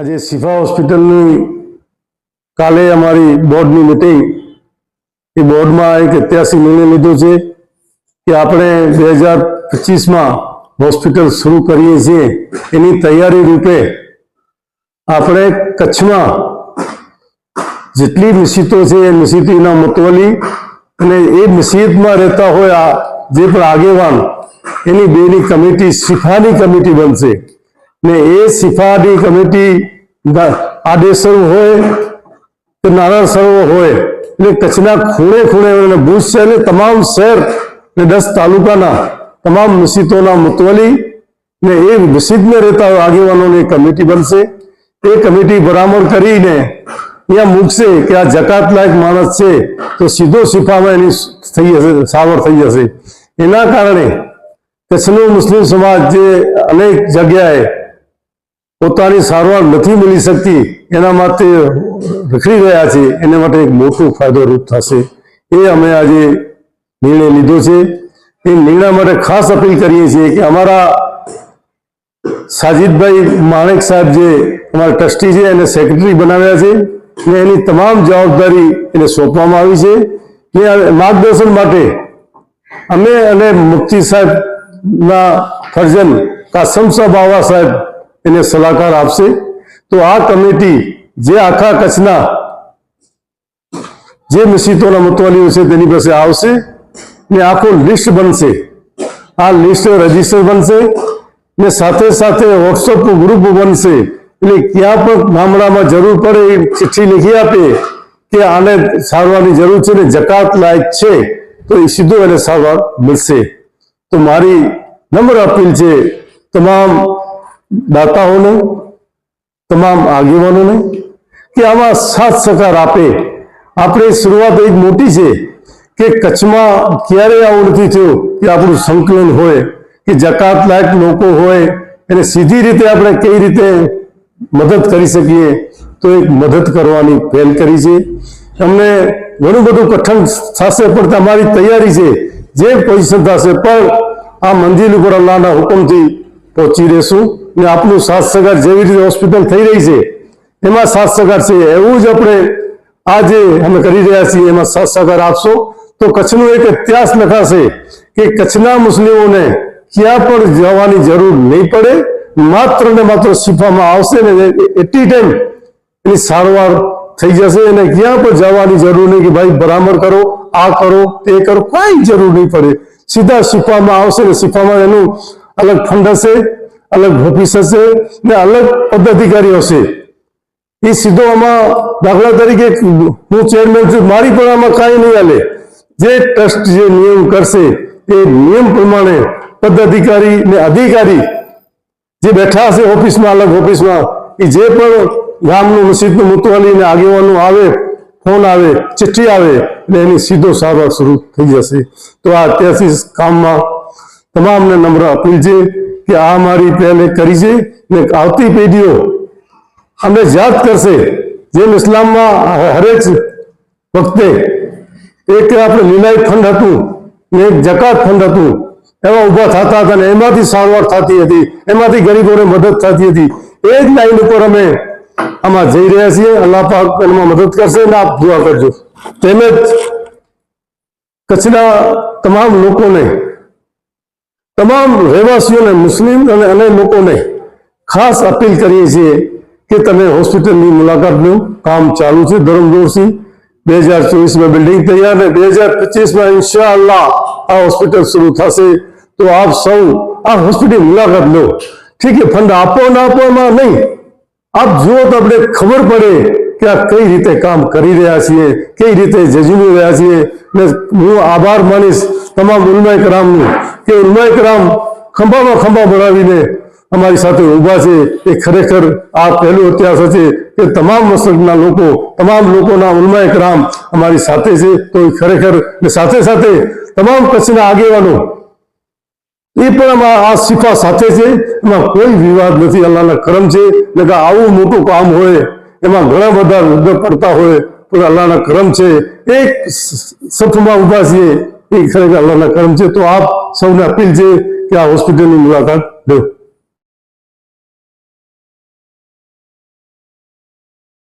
આજે શિફા હોસ્પિટલની કાલે અમારી બોર્ડની મિટિંગ એ બોર્ડમાં એક ઐતિહાસિક નિર્ણય લીધો છે કે આપણે બે હજાર પચીસમાં હોસ્પિટલ શરૂ કરીએ છીએ. એની તૈયારી રૂપે આપણે કચ્છમાં જેટલી મસ્જિદો છે એ મસ્જિદોના મતવલી અને એ મસ્જિદમાં રહેતા હોય આ જે પણ આગેવાન, એની બેની કમિટી શિફાની કમિટી બનશે. ને એ સિફારી કમિટી આડેસર હોય કે નારાયણ સરોવર હોય, એટલે કચ્છના ખૂણે ખૂણે ભુજ શહેર ને તમામ શહેર ને દસ તાલુકાના તમામ મસ્જિદોના મુતવલી ને એ મસ્જિદને રહેતા આગેવાનોની કમિટી બનશે. એ કમિટી ભલામણ કરીને અહીંયા મૂકશે કે આ જકાત લાયક માણસ છે તો સીધો સિફામાં એની થઈ જશે, સાવર થઈ જશે. એના કારણે કચ્છનો મુસ્લિમ સમાજ જે અનેક જગ્યાએ પોતાની સારવાર નથી મળી શકતી, એના માટે રખડી રહ્યા છે. એના માટે એક મોટો ફાયદોરૂપ થશે. એ અમે આજે નિર્ણય લીધો છે. એ નિર્ણય માટે ખાસ અપીલ કરીએ છીએ કે અમારા સાજીદભાઈ માણેક સાહેબ જે અમારા ટ્રસ્ટી છે, એને સેક્રેટરી બનાવ્યા છે ને એની તમામ જવાબદારી એને સોંપવામાં આવી છે. ને માર્ગદર્શન માટે અમે અને મુફ્તી સાહેબના ફરજન કાસમ સાહેબ બાવા સાહેબ એને સલાહકાર આપશે. તો આ કમિટી જે આખા કચ્છના જે મસ્જિદોના મતવાલીઓ છે તેની પાસે આવશે ને આખું લિસ્ટ બનશે. આ લિસ્ટ રજિસ્ટર બનશે ને સાથે સાથે વોટ્સઅપ ગ્રુપ બનશે. એટલે ક્યાં પણ ગામડામાં જરૂર પડે એ ચિઠ્ઠી લીખી આપે કે આને સારવારની જરૂર છે ને જકાત લાયક છે, તો એ સીધો એને સારવાર મળશે. તો મારી નમ્ર અપીલ છે, તમામ દાતાઓને, તમામ આગેવાનોને, કે આમાં સાથ સહકાર આપે આપણે શરૂઆત એક મોટી છે કે કચ્છમાં ક્યારેય આવું નથી થયું કે આપણું સંકલન હોય, કે જકાત લાયક લોકો હોય, એને સીધી રીતે આપણે કઈ રીતે મદદ કરી શકીએ, તો એક મદદ કરવાની પહેલ કરી છે. અમને ઘણું બધું કઠણ થશે, પણ તમારી તૈયારી છે, જે પોઝિશન થશે પણ આ મંદિર ઉપર અલ્લાહના હુકમથી પહોંચી રહેશું. ને આપણું સાથ સગર જેવી રીતે હોસ્પિટલ થઈ રહી છે, એમાં સાથ સગર છે, એવું જ આપણે આજે અમે કરી રહ્યા છીએ, એમાં સાથ સગર આપશો તો કચ્છનો એક ઇતિહાસ લખાશે કે કચ્છના મુસ્લિમોને ક્યાં પણ જવાની જરૂર નહીં પડે, માત્ર ને માત્ર શિફામાં આવશે ને એટલી ટાઈમ એની સારવાર થઈ જશે અને ક્યાં પણ જવાની જરૂર નહીં કે ભાઈ બરાબર કરો, આ કરો, તે કરો, કોઈ જરૂર નહીં પડે. સીધા શિફામાં આવશે ને શિફામાં એનું અલગ ફંડ હશે. અલગ ઓફિસ હશે ને અલગ પદાધિકારી હશે. એ સીધો આમાં દાખલા તરીકે હું ચેરમેન છું, મારી પણ આમાં કાંઈ નહીં હાલે. જે ટ્રસ્ટ જે નિયમ કરશે, એ નિયમ પ્રમાણે પદાધિકારી ને અધિકારી જે બેઠા હશે ઓફિસમાં, અલગ ઓફિસમાં, એ જે પણ ગામનું મસ્જિદનું મુતવાલી ને આગેવાનું આવે, ફોન આવે, ચિઠ્ઠી આવે, એટલે એની સીધો સારવાર શરૂ થઈ જશે. તો આ અત્યારથી કામમાં તમામને નમ્ર અપીલ છે. કે આ મારી પહેલે કરી છે ને આવતી પેઢીઓ અમને યાદ કરશે જેમ ઇસ્લામમાં હરેક વખતે એક આપણે લીલાઈ ફંડ હતું ને એક જકાત ફંડ હતું. એમાં ઊભા થતા હતા ને એમાંથી સારવાર થતી હતી, એમાંથી ગરીબોને મદદ થતી હતી. એ જ લાઈન ઉપર અમે આમાં જઈ રહ્યા છીએ. અલ્લાહ પાક એમાં મદદ કરશે ને આપ દુઆ કરજો. તેમજ કચ્છના તમામ લોકોને તમામ રહેવાસીઓને, મુસ્લિમ અને અન્ય લોકોને ખાસ અપીલ કરીએ છીએ કે તમે હોસ્પિટલની મુલાકાતનું કામ ચાલુ છે ધરમદોરથી બે હજાર ચોવીસમાં બિલ્ડિંગ તૈયાર અને બે હજાર પચીસમાં ઇન્શા અલ્લાહ આ હોસ્પિટલ શરૂ થશે. તો આપ સૌ આ હોસ્પિટલ મુલાકાત લો. ઠીક ફંડ આપો ના આપો એમાં નહીં. આપ જુઓ તો આપણે ખબર પડે કે આ કઈ રીતે કામ કરી રહ્યા છીએ, કઈ રીતે જજુમી રહ્યા છીએ. ને હું આભાર માનીશ. તમામ ઉલમાય કરામનું કે ઉલમાય કરામ ખંભામાં ખંભા બનાવીને અમારી સાથે ઊભા છે. એ ખરેખર આ પહેલો ઇતિહાસ છે કે તમામ મસલકના લોકો, તમામ લોકોના ઉલમાય કરામ અમારી સાથે છે. તો એ ખરેખર સાથે સાથે તમામ કચ્છના આગેવાનો એ પણ અમારા આ સિફા સાથે છે. એમાં કોઈ વિવાદ નથી. અલ્લાહના કરમ છે. ને કે આવું મોટું કામ હોય, એમાં ઘણા બધા પડતા હોય, પણ અલ્લાહના કરમ છે. એક સફમાં ઊભા છીએ. એ ખરેખર અલ્લાહના કરમ છે. તો આપ સૌને અપીલ છે કે આ હોસ્પિટલની મુલાકાત લો.